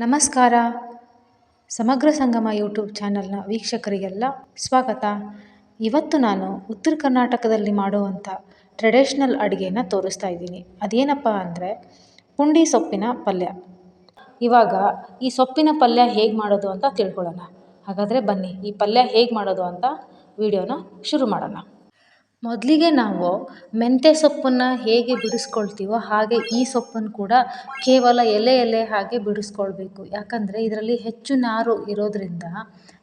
ನಮಸ್ಕಾರ. ಸಮಗ್ರ ಸಂಗಮ ಯೂಟ್ಯೂಬ್ ಚಾನಲ್ನ ವೀಕ್ಷಕರಿಗೆಲ್ಲ ಸ್ವಾಗತ. ಇವತ್ತು ನಾನು ಉತ್ತರ ಕರ್ನಾಟಕದಲ್ಲಿ ಮಾಡುವಂಥ ಟ್ರೆಡಿಷ್ನಲ್ ಅಡುಗೆನ ತೋರಿಸ್ತಾ ಇದ್ದೀನಿ. ಅದೇನಪ್ಪ ಅಂದರೆ ಪುಂಡಿ ಸೊಪ್ಪಿನ ಪಲ್ಯ. ಇವಾಗ ಈ ಸೊಪ್ಪಿನ ಪಲ್ಯ ಹೇಗೆ ಮಾಡೋದು ಅಂತ ತಿಳ್ಕೊಳ್ಳೋಣ. ಹಾಗಾದರೆ ಬನ್ನಿ ಈ ಪಲ್ಯ ಹೇಗೆ ಮಾಡೋದು ಅಂತ ವಿಡಿಯೋನ ಶುರು ಮಾಡೋಣ. ಮೊದಲಿಗೆ ನಾವು ಮೆಂತ್ಯ ಸೊಪ್ಪನ್ನು ಹೇಗೆ ಬಿಡಿಸ್ಕೊಳ್ತೀವೋ ಹಾಗೆ ಈ ಸೊಪ್ಪನ್ನು ಕೂಡ ಕೇವಲ ಎಲೆ ಎಲೆ ಹಾಗೆ ಬಿಡಿಸ್ಕೊಳ್ಬೇಕು. ಯಾಕಂದರೆ ಇದರಲ್ಲಿ ಹೆಚ್ಚು ನಾರು ಇರೋದರಿಂದ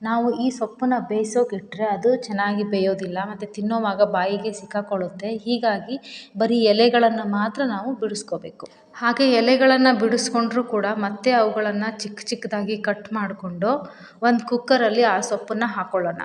ನಾವು ಈ ಸೊಪ್ಪನ್ನು ಬೇಯಿಸೋಕಿಟ್ರೆ ಅದು ಚೆನ್ನಾಗಿ ಬೇಯೋದಿಲ್ಲ, ಮತ್ತು ತಿನ್ನೋವಾಗ ಬಾಯಿಗೆ ಸಿಕ್ಕಾಕೊಳ್ಳುತ್ತೆ. ಹೀಗಾಗಿ ಬರೀ ಎಲೆಗಳನ್ನು ಮಾತ್ರ ನಾವು ಬಿಡಿಸ್ಕೋಬೇಕು. ಹಾಗೆ ಎಲೆಗಳನ್ನು ಬಿಡಿಸ್ಕೊಂಡ್ರೂ ಕೂಡ ಮತ್ತೆ ಅವುಗಳನ್ನು ಚಿಕ್ಕ ಚಿಕ್ಕದಾಗಿ ಕಟ್ ಮಾಡಿಕೊಂಡು ಒಂದು ಕುಕ್ಕರಲ್ಲಿ ಆ ಸೊಪ್ಪನ್ನು ಹಾಕ್ಕೊಳ್ಳೋಣ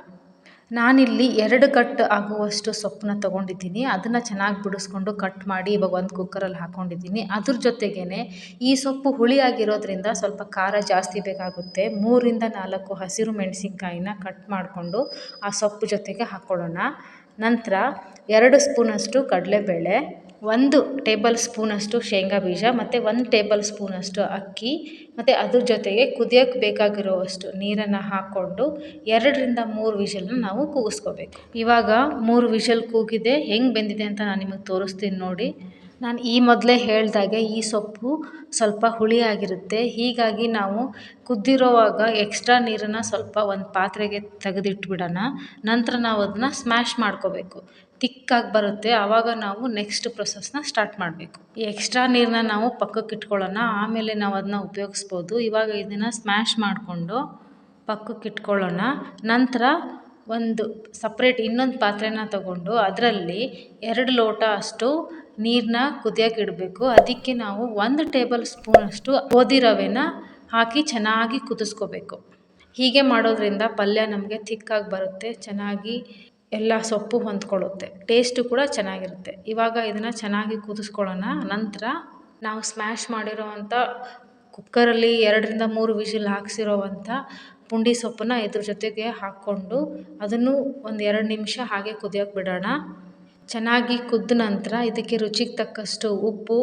ನಾನಿಲ್ಲಿ ಎರಡು ಕಟ್ ಆಗುವಷ್ಟು ಸೊಪ್ಪನ್ನ ತೊಗೊಂಡಿದ್ದೀನಿ. ಅದನ್ನು ಚೆನ್ನಾಗಿ ಬಿಡಿಸ್ಕೊಂಡು ಕಟ್ ಮಾಡಿ ಇವಾಗ ಒಂದು ಕುಕ್ಕರಲ್ಲಿ ಹಾಕ್ಕೊಂಡಿದ್ದೀನಿ ಅದ್ರ ಜೊತೆಗೇ ಈ ಸೊಪ್ಪು ಹುಳಿಯಾಗಿರೋದ್ರಿಂದ ಸ್ವಲ್ಪ ಖಾರ ಜಾಸ್ತಿ ಬೇಕಾಗುತ್ತೆ. ಮೂರಿಂದ ನಾಲ್ಕು ಹಸಿರು ಮೆಣಸಿನ್ಕಾಯಿನ ಕಟ್ ಮಾಡಿಕೊಂಡು ಆ ಸೊಪ್ಪು ಜೊತೆಗೆ ಹಾಕ್ಕೊಳ್ಳೋಣ ನಂತರ ಎರಡು ಸ್ಪೂನಷ್ಟು ಕಡಲೆಬೇಳೆ ಒಂದು ಟೇಬಲ್ ಸ್ಪೂನಷ್ಟು ಶೇಂಗಾ ಬೀಜ ಮತ್ತು ಒಂದು ಟೇಬಲ್ ಸ್ಪೂನಷ್ಟು ಅಕ್ಕಿ ಮತ್ತು ಅದ್ರ ಜೊತೆಗೆ ಕುದಿಯೋಕ್ಕೆ ಬೇಕಾಗಿರುವಷ್ಟು ನೀರನ್ನು ಹಾಕ್ಕೊಂಡು ಎರಡರಿಂದ ಮೂರು ವಿಷಲ್ನ ನಾವು ಕೂಗಿಸ್ಕೋಬೇಕು. ಇವಾಗ ಮೂರು ವಿಷಲ್ ಕೂಗಿದೆ, ಹೆಂಗೆ ಬೆಂದಿದೆ ಅಂತ ನಾನು ನಿಮಗೆ ತೋರಿಸ್ತೀನಿ ನೋಡಿ. ನಾನು ಈ ಮೊದಲೇ ಹೇಳಿದಾಗೆ ಈ ಸೊಪ್ಪು ಸ್ವಲ್ಪ ಹುಳಿಯಾಗಿರುತ್ತೆ ಹೀಗಾಗಿ ನಾವು ಕುದ್ದಿರೋವಾಗ ಎಕ್ಸ್ಟ್ರಾ ನೀರನ್ನು ಸ್ವಲ್ಪ ಒಂದು ಪಾತ್ರೆಗೆ ತೆಗೆದಿಟ್ಬಿಡೋಣ. ನಂತರ ನಾವು ಅದನ್ನು ಸ್ಮ್ಯಾಶ್ ಮಾಡ್ಕೋಬೇಕು. ತಿಕ್ಕಾಗಿ ಬರುತ್ತೆ. ಆವಾಗ ನಾವು ನೆಕ್ಸ್ಟ್ ಪ್ರೊಸೆಸ್ನ ಸ್ಟಾರ್ಟ್ ಮಾಡಬೇಕು. ಈ ಎಕ್ಸ್ಟ್ರಾ ನೀರನ್ನ ನಾವು ಪಕ್ಕಕ್ಕೆ ಇಟ್ಕೊಳ್ಳೋಣ. ಆಮೇಲೆ ನಾವು ಅದನ್ನ ಉಪಯೋಗಿಸ್ಬೋದು. ಇವಾಗ ಇದನ್ನು ಸ್ಮ್ಯಾಶ್ ಮಾಡಿಕೊಂಡು ಪಕ್ಕಕ್ಕೆ ಇಟ್ಕೊಳ್ಳೋಣ. ನಂತರ ಒಂದು ಸಪ್ರೇಟ್ ಇನ್ನೊಂದು ಪಾತ್ರೆನ ತಗೊಂಡು ಅದರಲ್ಲಿ ಎರಡು ಲೋಟ ಅಷ್ಟು ನೀರನ್ನ ಕುದಿಯೋಕೆ ಇಡಬೇಕು. ಅದಕ್ಕೆ ನಾವು ಒಂದು ಟೇಬಲ್ ಸ್ಪೂನಷ್ಟು ಗೋಧಿ ರವೆನ ಹಾಕಿ ಚೆನ್ನಾಗಿ ಕುದಿಸ್ಕೋಬೇಕು. ಹೀಗೆ ಮಾಡೋದ್ರಿಂದ ಪಲ್ಯ ನಮಗೆ ತಿಕ್ಕಾಗಿ ಬರುತ್ತೆ, ಚೆನ್ನಾಗಿ ಎಲ್ಲ ಸೊಪ್ಪು ಹೊಂದ್ಕೊಳ್ಳುತ್ತೆ. ಟೇಸ್ಟು ಕೂಡ ಚೆನ್ನಾಗಿರುತ್ತೆ. ಇವಾಗ ಇದನ್ನು ಚೆನ್ನಾಗಿ ಕುದಿಸ್ಕೊಳ್ಳೋಣ. ನಂತರ ನಾವು ಸ್ಮ್ಯಾಶ್ ಮಾಡಿರೋವಂಥ ಕುಕ್ಕರಲ್ಲಿ ಎರಡರಿಂದ ಮೂರು ವಿಷಿಲ್ ಹಾಕ್ಸಿರೋವಂಥ ಪುಂಡಿ ಸೊಪ್ಪನ್ನ ಇದ್ರ ಜೊತೆಗೆ ಹಾಕ್ಕೊಂಡು ಅದನ್ನು ಒಂದು ಎರಡು ನಿಮಿಷ ಹಾಗೆ ಕುದಿಯೋಕೆ ಬಿಡೋಣ. ಚೆನ್ನಾಗಿ ಕುದ್ದ ನಂತರ ಇದಕ್ಕೆ ರುಚಿಗೆ ತಕ್ಕಷ್ಟು ಉಪ್ಪು,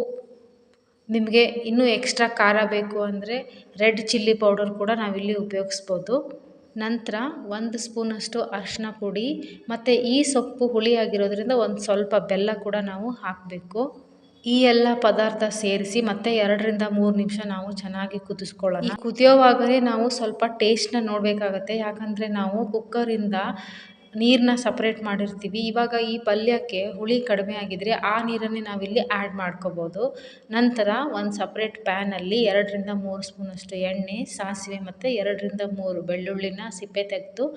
ನಿಮಗೆ ಇನ್ನೂ ಎಕ್ಸ್ಟ್ರಾ ಖಾರ ಬೇಕು ಅಂದರೆ ರೆಡ್ ಚಿಲ್ಲಿ ಪೌಡರ್ ಕೂಡ ನಾವಿಲ್ಲಿ ಉಪಯೋಗಿಸ್ಬೋದು. ನಂತರ ಒಂದು ಸ್ಪೂನಷ್ಟು ಅರಿಶಿನ ಪುಡಿ ಮತ್ತು ಈ ಸೊಪ್ಪು ಹುಳಿಯಾಗಿರೋದ್ರಿಂದ ಒಂದು ಸ್ವಲ್ಪ ಬೆಲ್ಲ ಕೂಡ ನಾವು ಹಾಕಬೇಕು. ಈ ಎಲ್ಲ ಪದಾರ್ಥ ಸೇರಿಸಿ ಮತ್ತೆ ಎರಡರಿಂದ ಮೂರು ನಿಮಿಷ ನಾವು ಚೆನ್ನಾಗಿ ಕುದಿಸ್ಕೊಳ್ಳೋಣ. ಕುದಿಯೋವಾಗಲೇ ನಾವು ಸ್ವಲ್ಪ ಟೇಸ್ಟ್ನ ನೋಡಬೇಕಾಗತ್ತೆ. ಯಾಕಂದರೆ ನಾವು ಕುಕ್ಕರಿಂದ ನೀರನ್ನ ಸಪ್ರೇಟ್ ಮಾಡಿರ್ತೀವಿ. ಇವಾಗ ಈ ಪಲ್ಯಕ್ಕೆ ಹುಳಿ ಕಡಿಮೆ ಆಗಿದ್ದರೆ ಆ ನೀರನ್ನೇ ನಾವಿಲ್ಲಿ ಆ್ಯಡ್ ಮಾಡ್ಕೋಬೋದು. ನಂತರ ಒಂದು ಸಪ್ರೇಟ್ ಪ್ಯಾನಲ್ಲಿ ಎರಡರಿಂದ ಮೂರು ಸ್ಪೂನಷ್ಟು ಎಣ್ಣೆ, ಸಾಸಿವೆ ಮತ್ತು ಎರಡರಿಂದ ಮೂರು ಬೆಳ್ಳುಳ್ಳಿನ ಸಿಪ್ಪೆ ತೆಗೆದು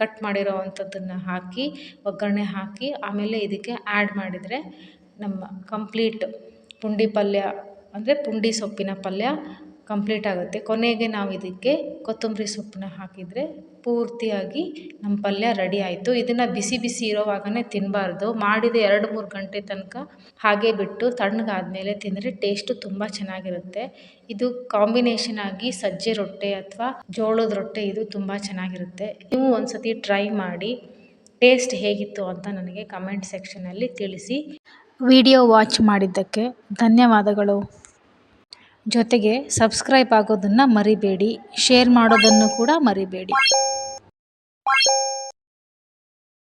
ಕಟ್ ಮಾಡಿರೋ ಅಂಥದ್ದನ್ನು ಹಾಕಿ, ಒಗ್ಗರಣೆ ಹಾಕಿ, ಆಮೇಲೆ ಇದಕ್ಕೆ ಆ್ಯಡ್ ಮಾಡಿದರೆ ನಮ್ಮ ಕಂಪ್ಲೀಟ್ ಪುಂಡಿ ಪಲ್ಯ, ಅಂದರೆ ಪುಂಡಿ ಸೊಪ್ಪಿನ ಪಲ್ಯ ಕಂಪ್ಲೀಟ್ ಆಗುತ್ತೆ. ಕೊನೆಗೆ ನಾವು ಇದಕ್ಕೆ ಕೊತ್ತಂಬರಿ ಸೊಪ್ಪನ್ನ ಹಾಕಿದರೆ ಪೂರ್ತಿಯಾಗಿ ನಮ್ಮ ಪಲ್ಯ ರೆಡಿ ಆಯಿತು. ಇದನ್ನು ಬಿಸಿ ಬಿಸಿ ಇರೋವಾಗನೇ ತಿನ್ನಬಾರ್ದು ಮಾಡಿದ ಎರಡು ಮೂರು ಗಂಟೆ ತನಕ ಹಾಗೆ ಬಿಟ್ಟು ತಣ್ಣಗಾದಮೇಲೆ ತಿಂದರೆ ಟೇಸ್ಟು ತುಂಬ ಚೆನ್ನಾಗಿರುತ್ತೆ. ಇದು ಕಾಂಬಿನೇಷನ್ ಆಗಿ ಸಜ್ಜೆ ರೊಟ್ಟೆ ಅಥವಾ ಜೋಳದ ರೊಟ್ಟೆ ಇದು ತುಂಬ ಚೆನ್ನಾಗಿರುತ್ತೆ. ನೀವು ಒಂದು ಸತಿ ಟ್ರೈ ಮಾಡಿ ಟೇಸ್ಟ್ ಹೇಗಿತ್ತು ಅಂತ ನನಗೆ ಕಮೆಂಟ್ ಸೆಕ್ಷನಲ್ಲಿ ತಿಳಿಸಿ. ವಿಡಿಯೋ ವಾಚ್ ಮಾಡಿದ್ದಕ್ಕೆ ಧನ್ಯವಾದಗಳು. ಜೊತೆಗೆ ಸಬ್ಸ್ಕ್ರೈಬ್ ಆಗೋದನ್ನು ಮರಿಬೇಡಿ ಶೇರ್ ಮಾಡೋದನ್ನು ಕೂಡ ಮರಿಬೇಡಿ.